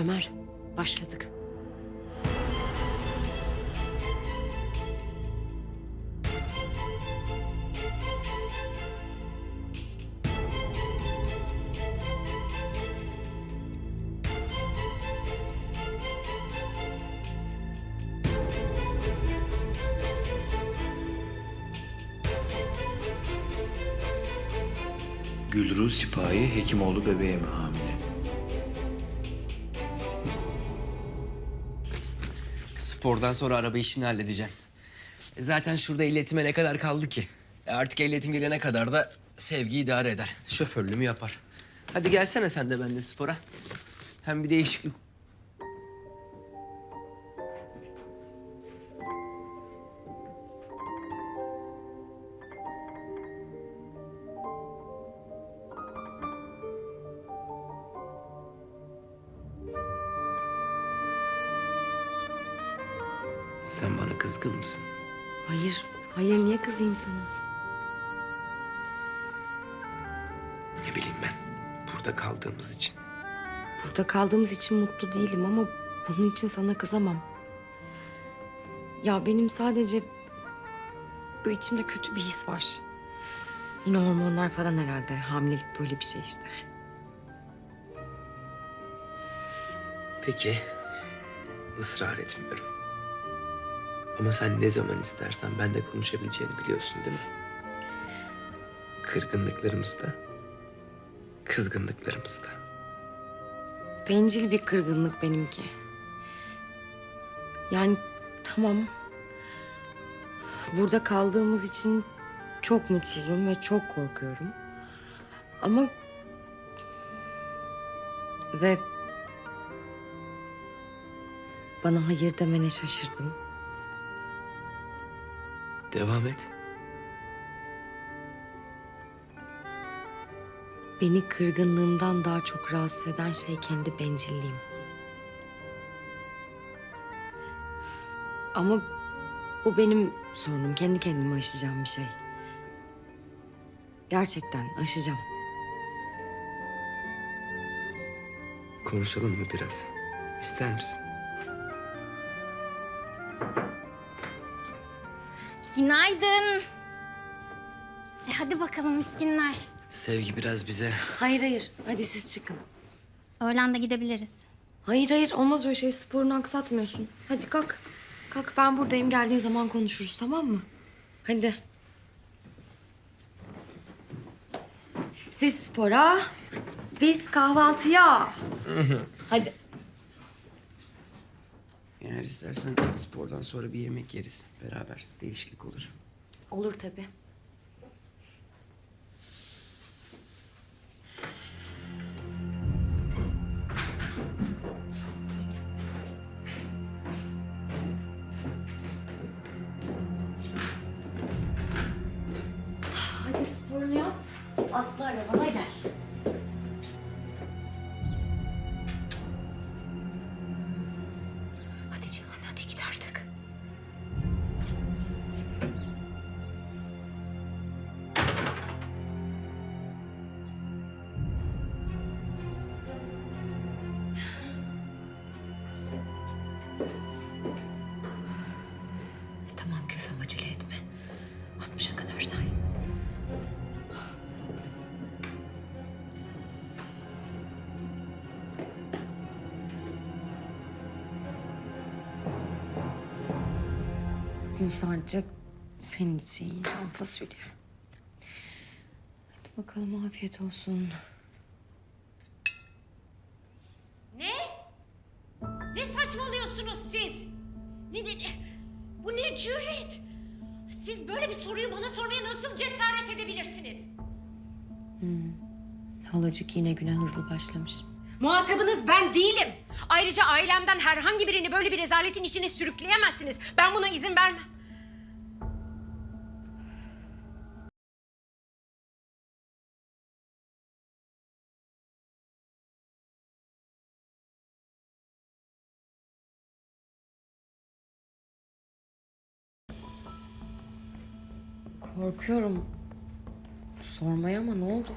Ömer, başladık. Gülru Sipahi Hekimoğlu bebeğe mi hamile? Spordan sonra araba işini halledeceğim. E Zaten şurada ehliyetim ne kadar kaldı ki? E artık ehliyetim gelene kadar da sevgi idare eder. Şoförlüğümü yapar. Hadi gelsene sen de benimle spora. Hem bir değişiklik... Sen bana kızgın mısın? Hayır, hayır niye kızayım sana? Ne bileyim ben. Burada kaldığımız için. Burada kaldığımız için mutlu değilim ama bunun için sana kızamam. Ya benim sadece bu içimde kötü bir his var. Yine hormonlar falan herhalde. Hamilelik böyle bir şey işte. Peki. ısrar etmiyorum. Ama sen ne zaman istersen benle konuşabileceğini biliyorsun değil mi? Kırgınlıklarımızda, kızgınlıklarımızda. Bencil bir kırgınlık benimki. Yani tamam. Burada kaldığımız için çok mutsuzum ve çok korkuyorum. Ama ve bana hayır demene şaşırdım. Devam et. Beni kırgınlığımdan daha çok rahatsız eden şey kendi bencilliğim. Ama bu benim sorunum. Kendi kendime aşacağım bir şey. Gerçekten aşacağım. Konuşalım mı biraz? İster misin? Günaydın. E hadi bakalım miskinler. Sevgi biraz bize Hayır hayır. Hadi siz çıkın. Öğlen de gidebiliriz. Hayır hayır olmaz öyle şey. Sporunu aksatmıyorsun. Hadi kalk. Kalk ben buradayım. Geldiğin zaman konuşuruz tamam mı? Hadi. Siz spora, biz kahvaltıya. Hadi. Eğer istersen spordan sonra bir yemek yeriz beraber. Değişiklik olur. Olur tabii. Hadi sporunu yap. Atla arabana gel. Tamam köfem acele etme. 60'a kadar say. Bugün sadece senin için yiyeceğim fasulye. Hadi bakalım afiyet olsun. Ne? Ne saçmalıyorsunuz Ne, ne, bu ne cüret? Siz böyle bir soruyu bana sormaya nasıl cesaret edebilirsiniz? Halacık yine güne hızlı başlamış. Muhatabınız ben değilim. Ayrıca ailemden herhangi birini böyle bir rezaletin içine sürükleyemezsiniz. Ben buna izin vermem. Korkuyorum. Sormaya ama ne oldu?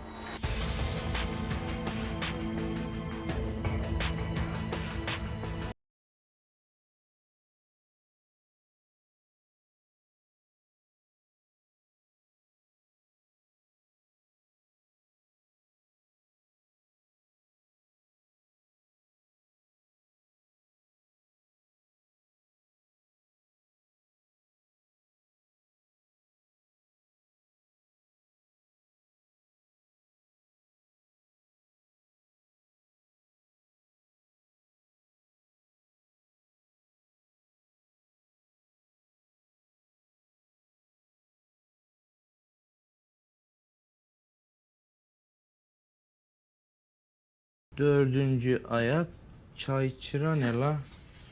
Dördüncü ayak çay çıra ne la?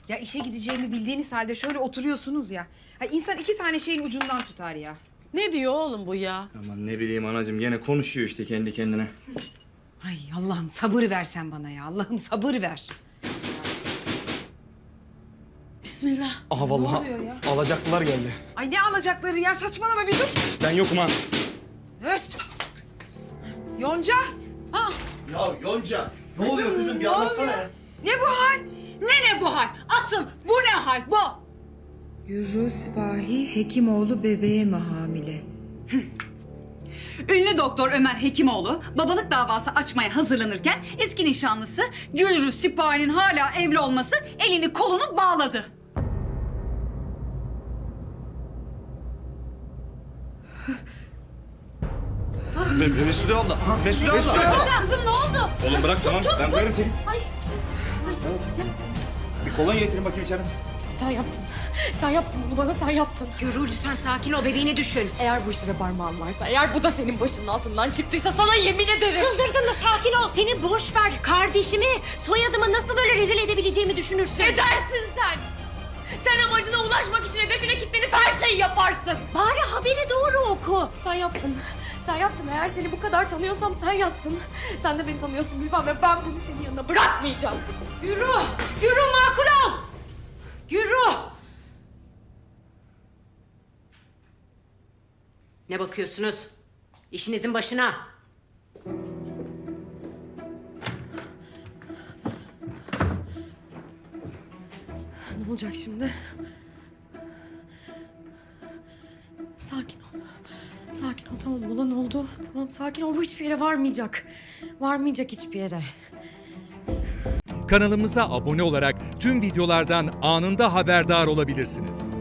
Ya işe gideceğimi bildiğiniz halde şöyle oturuyorsunuz ya. Ha insan iki tane şeyin ucundan tutar ya. Ne diyor oğlum bu ya? Aman ne bileyim anacığım gene konuşuyor işte kendi kendine. Ay Allah'ım sabır ver sen bana ya. Allah'ım sabır ver. Bismillah. Aha vallahi alacaklılar geldi. Ay ne alacakları ya saçmalama bir dur. Ben yokum ha. Öst. Yonca. Ya Yonca ne oluyor kızım bir ne anlatsana oluyor? ya. Ne bu hal? Ne ne bu hal? Asıl bu ne hal bu? Gürru Sipahi Hekimoğlu bebeğe mi hamile? Ünlü doktor Ömer Hekimoğlu babalık davası açmaya hazırlanırken eski nişanlısı Gülrü Sipahi'nin hala evli olması elini kolunu bağladı. Me- Mesude abla. Mesude abla. Kızım ne oldu? Oğlum bırak tamam ben koyarım seni. Bir kolonya getirin bakayım içeri. Sen yaptın. Sen yaptın bunu bana sen yaptın. Gürü lütfen sakin ol bebeğini düşün. Eğer bu işte parmağın varsa, eğer bu da senin başının altından çıktıysa sana yemin ederim. Çıldırdın mı sakin ol. Seni boş ver. Kardeşimi, soyadımı nasıl böyle rezil edebileceğimi düşünürsün. Edersin sen. Sen amacına ulaşmak için hedefine kilitlenip her şeyi yaparsın. Bari haberi doğru oku. Sen yaptın. Sen yaptın. Eğer seni bu kadar tanıyorsam sen yaptın. Sen de beni tanıyorsun Gülfem ve ben bunu senin yanına bırakmayacağım. Yürü, yürü makul ol. Yürü. Ne bakıyorsunuz? İşinizin başına. Ne olacak şimdi? Sakin ol. Sakin ol tamam olan oldu. Tamam sakin ol bu hiçbir yere varmayacak. Varmayacak hiçbir yere. Kanalımıza abone olarak tüm videolardan anında haberdar olabilirsiniz.